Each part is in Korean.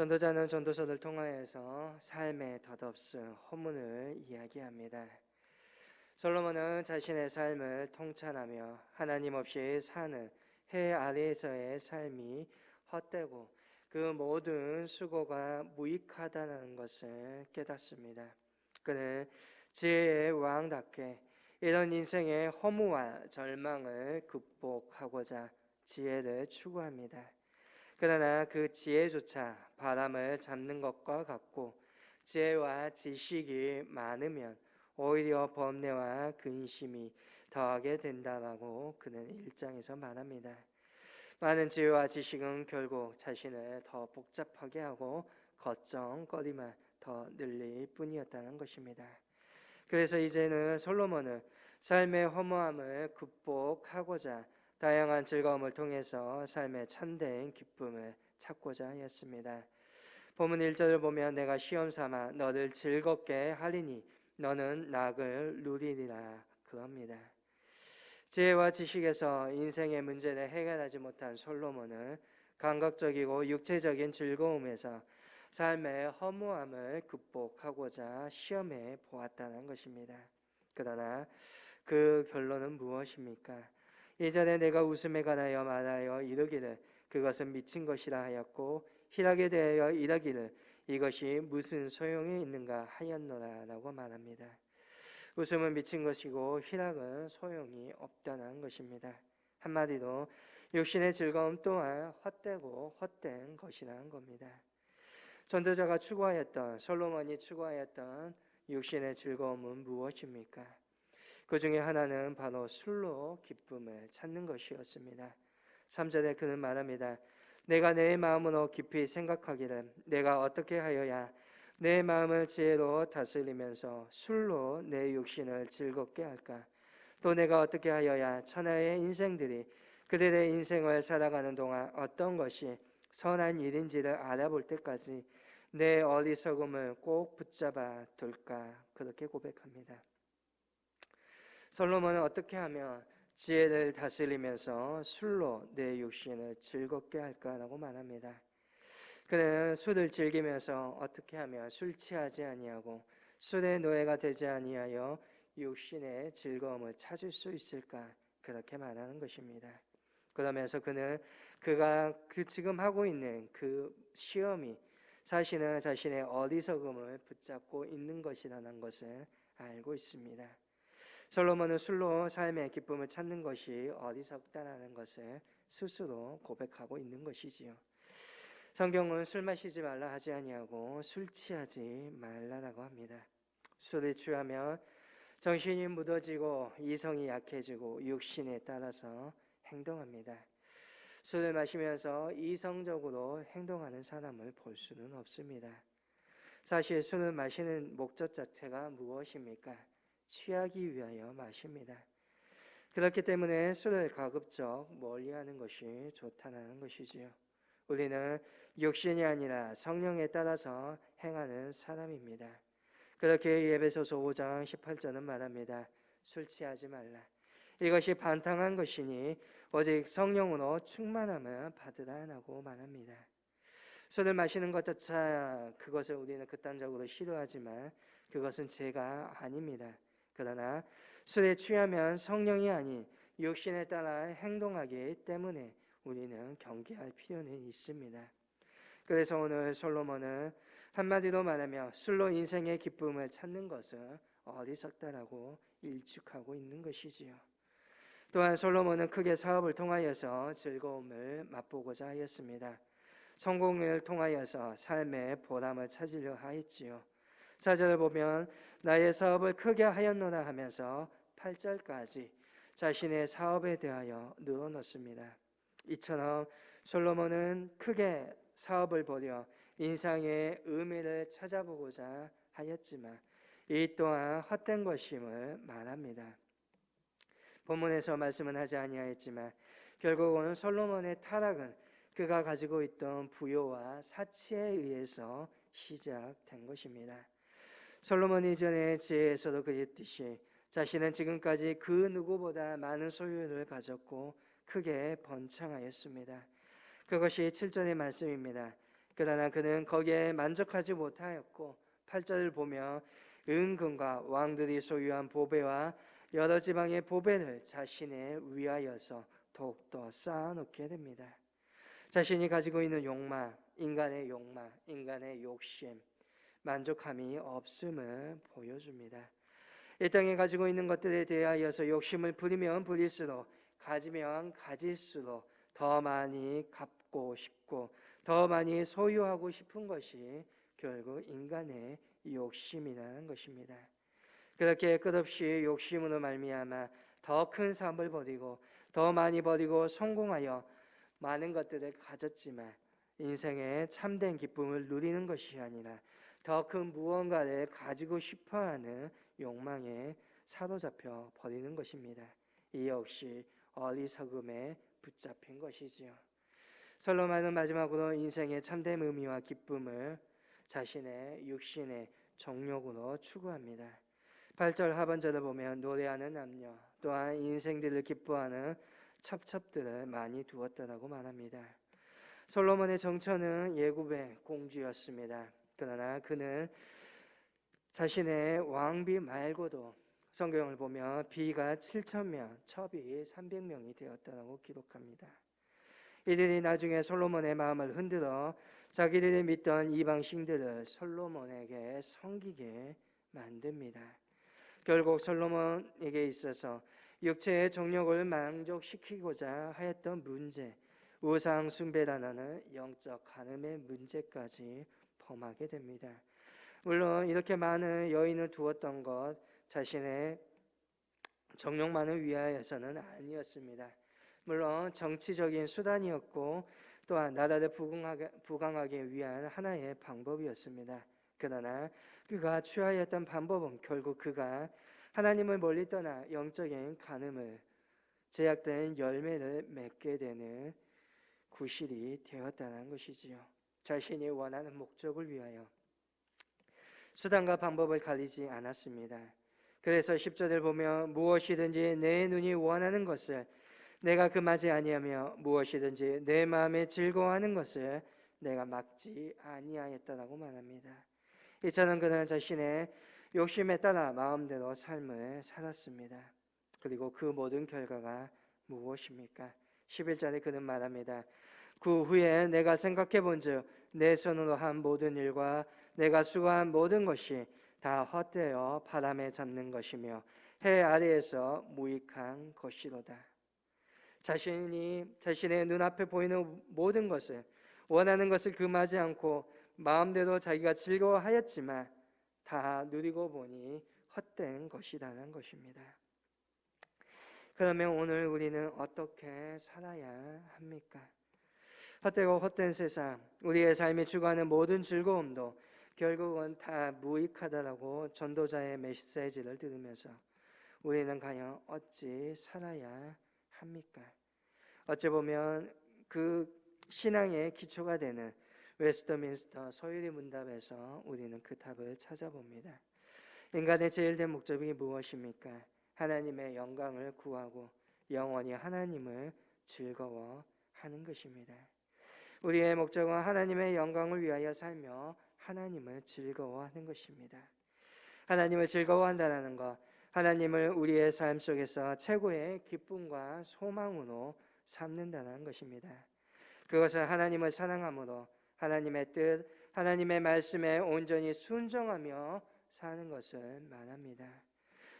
전도자는 전도서를 통하여서 삶의 덧없음 허문을 이야기합니다. 솔로몬은 자신의 삶을 통찰하며 하나님 없이 사는 해 아래에서의 삶이 헛되고 그 모든 수고가 무익하다는 것을 깨닫습니다. 그는 지혜의 왕답게 이런 인생의 허무와 절망을 극복하고자 지혜를 추구합니다. 그러나 그 지혜조차 바람을 잡는 것과 같고 지혜와 지식이 많으면 오히려 범례와 근심이 더하게 된다라고 그는 일장에서 말합니다. 많은 지혜와 지식은 결국 자신을 더 복잡하게 하고 걱정거리만 더 늘릴 뿐이었다는 것입니다. 그래서 이제는 솔로몬은 삶의 허무함을 극복하고자 다양한 즐거움을 통해서 삶의 참된 기쁨을 찾고자 하였습니다. 본문 1절을 보면 내가 시험 삼아 너를 즐겁게 하리니 너는 낙을 누리리라 그럽니다. 지혜와 지식에서 인생의 문제를 해결하지 못한 솔로몬은 감각적이고 육체적인 즐거움에서 삶의 허무함을 극복하고자 시험해 보았다는 것입니다. 그러나 그 결론은 무엇입니까? 이전에 내가 웃음에 관하여 말하여 이르기를 그것은 미친 것이라 하였고 희락에 대하여 이르기를 이것이 무슨 소용이 있는가 하였노라라고 말합니다. 웃음은 미친 것이고 희락은 소용이 없다는 것입니다. 한마디로 육신의 즐거움 또한 헛되고 헛된 것이라는 겁니다. 전도자가 추구하였던 솔로몬이 추구하였던 육신의 즐거움은 무엇입니까? 그 중에 하나는 바로 술로 기쁨을 찾는 것이었습니다. 3절에 그는 말합니다. 내가 내 마음으로 깊이 생각하기를 내가 어떻게 하여야 내 마음을 지혜로 다스리면서 술로 내 육신을 즐겁게 할까? 또 내가 어떻게 하여야 천하의 인생들이 그들의 인생을 살아가는 동안 어떤 것이 선한 일인지를 알아볼 때까지 내 어리석음을 꼭 붙잡아 둘까? 그렇게 고백합니다. 솔로몬은 어떻게 하면 지혜를 다스리면서 술로 내 육신을 즐겁게 할까라고 말합니다. 그는 술을 즐기면서 어떻게 하면 술 취하지 아니하고 술의 노예가 되지 아니하여 육신의 즐거움을 찾을 수 있을까 그렇게 말하는 것입니다. 그러면서 그는 그가 그 지금 하고 있는 그 시험이 사실은 자신의 어리석음을 붙잡고 있는 것이라는 것을 알고 있습니다. 솔로몬은 술로 삶의 기쁨을 찾는 것이 어리석다라는 것을 스스로 고백하고 있는 것이지요. 성경은 술 마시지 말라 하지 아니하고 술 취하지 말라라고 합니다. 술을 취하면 정신이 묻어지고 이성이 약해지고 육신에 따라서 행동합니다. 술을 마시면서 이성적으로 행동하는 사람을 볼 수는 없습니다. 사실 술을 마시는 목적 자체가 무엇입니까? 취하기 위하여 마십니다. 그렇기 때문에 술을 가급적 멀리하는 것이 좋다는 것이지요. 우리는 육신이 아니라 성령에 따라서 행하는 사람입니다. 그렇게 예배소서 5장 18절은 말합니다. 술 취하지 말라. 이것이 반탕한 것이니 오직 성령으로 충만함을 받으라 라고 말합니다. 술을 마시는 것 자체 그것을 우리는 극단적으로 싫어하지만 그것은 죄가 아닙니다. 그러나 술에 취하면 성령이 아닌 육신에 따라 행동하기 때문에 우리는 경계할 필요는 있습니다. 그래서 오늘 솔로몬은 한마디로 말하며 술로 인생의 기쁨을 찾는 것은 어리석다라고 일축하고 있는 것이지요. 또한 솔로몬은 크게 사업을 통하여서 즐거움을 맛보고자 하였습니다. 성공을 통하여서 삶의 보람을 찾으려 하였지요. 사절을 보면 나의 사업을 크게 하였노라 하면서 8절까지 자신의 사업에 대하여 늘어놓습니다. 이처럼 솔로몬은 크게 사업을 벌여 인상의 의미를 찾아보고자 하였지만 이 또한 헛된 것임을 말합니다. 본문에서 말씀은 하지 아니하였지만 결국은 솔로몬의 타락은 그가 가지고 있던 부요와 사치에 의해서 시작된 것입니다. 솔로몬 이전의 지혜에서도 그랬듯이 자신은 지금까지 그 누구보다 많은 소유를 가졌고 크게 번창하였습니다. 그것이 7절의 말씀입니다. 그러나 그는 거기에 만족하지 못하였고 8절을 보면 은근과 왕들이 소유한 보배와 여러 지방의 보배를 자신의 위하여서 더욱더 쌓아놓게 됩니다. 자신이 가지고 있는 욕망, 인간의 욕망, 인간의 욕심, 만족함이 없음을 보여줍니다. 이 땅에 가지고 있는 것들에 대하여서 욕심을 부리면 부릴수록 가지면 가질수록 더 많이 갖고 싶고 더 많이 소유하고 싶은 것이 결국 인간의 욕심이라는 것입니다. 그렇게 끝없이 욕심으로 말미암아 더 큰 삶을 버리고 더 많이 버리고 성공하여 많은 것들을 가졌지만 인생의 참된 기쁨을 누리는 것이 아니라 더 큰 무언가를 가지고 싶어 하는 욕망에 사로잡혀 버리는 것입니다. 이 역시 어리석음에 붙잡힌 것이지요. 솔로몬은 마지막으로 인생의 참된 의미와 기쁨을 자신의 육신의 정욕으로 추구합니다. 8절 하반절을 보면 노래하는 남녀 또한 인생들을 기뻐하는 첩첩들을 많이 두었다라고 말합니다. 솔로몬의 정처는 예굽의 공주였습니다. 그러나 그는 자신의 왕비 말고도 성경을 보면 비가 7천 명, 첩이 300명이 되었다고 기록합니다. 이들이 나중에 솔로몬의 마음을 흔들어 자기들이 믿던 이방 신들을 솔로몬에게 섬기게 만듭니다. 결국 솔로몬에게 있어서 육체의 정욕을 만족시키고자 하였던 문제, 우상 숭배라는 영적 간음의 문제까지 범하게 됩니다. 물론 이렇게 많은 여인을 두었던 것 자신의 정욕만을 위하여서는 아니었습니다. 물론 정치적인 수단이었고 또한 나라를 부강하게, 부강하기 위한 하나의 방법이었습니다. 그러나 그가 취하였던 방법은 결국 그가 하나님을 멀리 떠나 영적인 간음을 제약된 열매를 맺게 되는 구실이 되었다는 것이지요. 자신이 원하는 목적을 위하여 수단과 방법을 가리지 않았습니다. 그래서 10절을 보면 무엇이든지 내 눈이 원하는 것을 내가 금하지 아니하며 무엇이든지 내 마음에 즐거워하는 것을 내가 막지 아니하였다라고 말합니다. 이처럼 그는 자신의 욕심에 따라 마음대로 삶을 살았습니다. 그리고 그 모든 결과가 무엇입니까? 11절에 그는 말합니다. 그 후에 내가 생각해 본즉 내 손으로 한 모든 일과 내가 수고한 모든 것이 다 헛되어 바람에 잡는 것이며 해 아래에서 무익한 것이로다. 자신이 자신의 눈앞에 보이는 모든 것을 원하는 것을 금하지 않고 마음대로 자기가 즐거워하였지만 다 누리고 보니 헛된 것이라는 것입니다. 그러면 오늘 우리는 어떻게 살아야 합니까? 헛되고 헛된 세상, 우리의 삶이 추구하는 모든 즐거움도 결국은 다 무익하다라고 전도자의 메시지를 들으면서 우리는 과연 어찌 살아야 합니까? 어찌 보면 그 신앙의 기초가 되는 웨스터민스터 소유리 문답에서 우리는 그 답을 찾아봅니다. 인간의 제일된 목적이 무엇입니까? 하나님의 영광을 구하고 영원히 하나님을 즐거워하는 것입니다. 우리의 목적은 하나님의 영광을 위하여 살며 하나님을 즐거워하는 것입니다. 하나님을 즐거워한다는 것, 하나님을 우리의 삶 속에서 최고의 기쁨과 소망으로 삼는다는 것입니다. 그것은 하나님을 사랑함으로 하나님의 뜻, 하나님의 말씀에 온전히 순종하며 사는 것을 말합니다.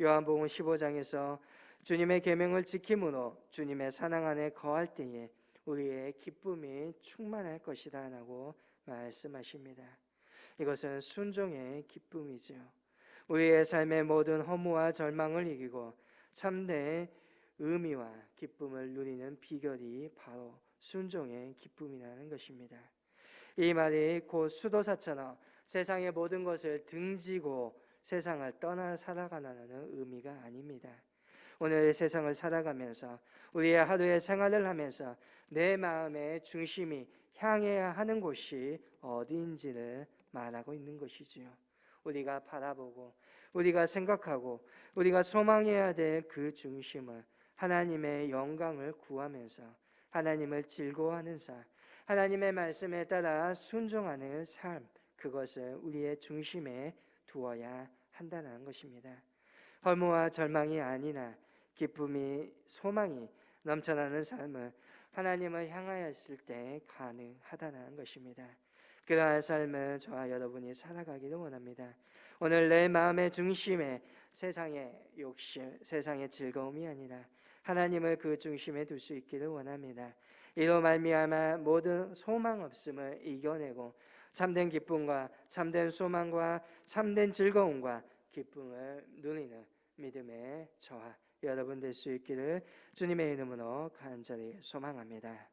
요한복음 15장에서 주님의 계명을 지킴으로 주님의 사랑 안에 거할 때에 우리의 기쁨이 충만할 것이다 라고 말씀하십니다. 이것은 순종의 기쁨이죠. 우리의 삶의 모든 허무와 절망을 이기고 참된 의미와 기쁨을 누리는 비결이 바로 순종의 기쁨이라는 것입니다. 이 말이 곧 수도사처럼 세상의 모든 것을 등지고 세상을 떠나 살아가는 의미가 아닙니다. 오늘 세상을 살아가면서 우리의 하루의 생활을 하면서 내 마음의 중심이 향해야 하는 곳이 어디인지를 말하고 있는 것이지요. 우리가 바라보고 우리가 생각하고 우리가 소망해야 될 그 중심을 하나님의 영광을 구하면서 하나님을 즐거워하는 삶, 하나님의 말씀에 따라 순종하는 삶 그것을 우리의 중심에 두어야 한다는 것입니다. 허무와 절망이 아니나 기쁨이 소망이 넘쳐나는 삶을 하나님을 향하였을 때 가능하다는 것입니다. 그러한 삶을 저와 여러분이 살아가기를 원합니다. 오늘 내 마음의 중심에 세상의 욕심, 세상의 즐거움이 아니라 하나님을 그 중심에 둘 수 있기를 원합니다. 이로 말미암아 모든 소망 없음을 이겨내고 참된 기쁨과 참된 소망과 참된 즐거움과 기쁨을 누리는 믿음의 저와 여러분 될 수 있기를 주님의 이름으로 간절히 소망합니다.